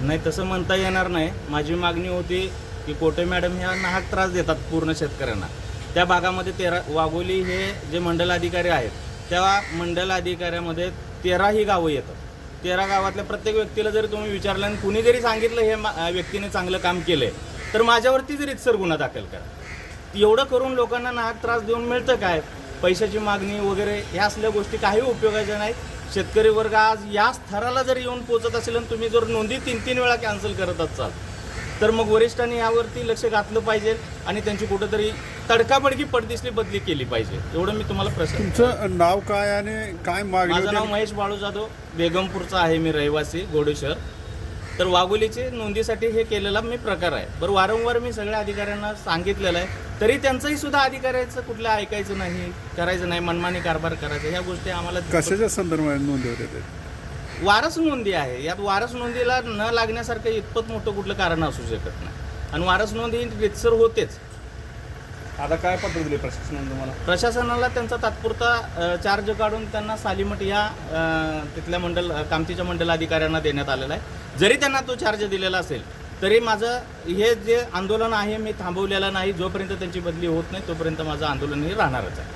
नाही तसं म्हणता येणार नाही. माझी मागणी होती की कोटे मॅडम ह्या नाहक त्रास देतात पूर्ण शेतकऱ्यांना. त्या भागामध्ये तेरा वाघोली हे जे मंडल अधिकारी आहेत त्या मंडल अधिकाऱ्यामध्ये तेराही गावं येतात. तेरा गावातल्या प्रत्येक व्यक्तीला जरी तुम्ही विचारलं आणि कुणी जरी सांगितलं हे मा- व्यक्तीने चांगलं काम केलंय तर माझ्यावरतीच रितसर गुन्हा दाखल करा. एवढं करून लोकांना नाहक त्रास देऊन मिळतं काय? पैशाची मागणी वगैरे ह्या असल्या गोष्टी काही उपयोगाच्या नाहीत. शेतकरी वर्ग आज या स्तराला जर येऊन पोचत असेल आणि तुम्ही जर नोंदी तीन तीन वेळा कॅन्सल करत असाल तर मग वरिष्ठांनी यावरती लक्ष घातलं पाहिजे आणि त्यांची कुठंतरी तडकाबडकी पडदिसली बदली केली पाहिजे. एवढं मी तुम्हाला प्रश्न तुमचं नाव काय आणि काय माझं नाव महेश बाळू जाधव बेगमपूरचा आहे मी रहिवासी गोडेश्वर तर वाघोलीचे नोंदीसाठी हे केलेला मी प्रकार आहे. बरं वारंवार मी सगळ्या अधिकाऱ्यांना सांगितलेलं आहे. तरी त्यांचंही सुद्धा अधिकाऱ्याचं कुठलं ऐकायचं नाही करायचं नाही मनमानी कारभार करायचा ह्या गोष्टी आम्हाला कशाच्या संदर्भात नोंदवले ते? वारस नोंदी आहे. यात वारस नोंदीला न लागण्यासारखं इतपत मोठं कुठलं कारण असू शकत नाही. आणि वारस नोंदी ही रितसर होतेच. आता काय पत्र दिली प्रशासनाने तुम्हाला? प्रशासनाला त्यांचा तात्पुरता चार्ज काढून त्यांना सालीमठ या अ, तिथल्या मंडल कामतीच्या मंडल अधिकाऱ्यांना देण्यात आलेला आहे. जरी त्यांना तो चार्ज दिलेला असेल तरी माझं हे जे आंदोलन आहे मी थांबवलेलं नाही. जोपर्यंत त्यांची बदली होत नाही तोपर्यंत माझं आंदोलन हे राहणारच आहे.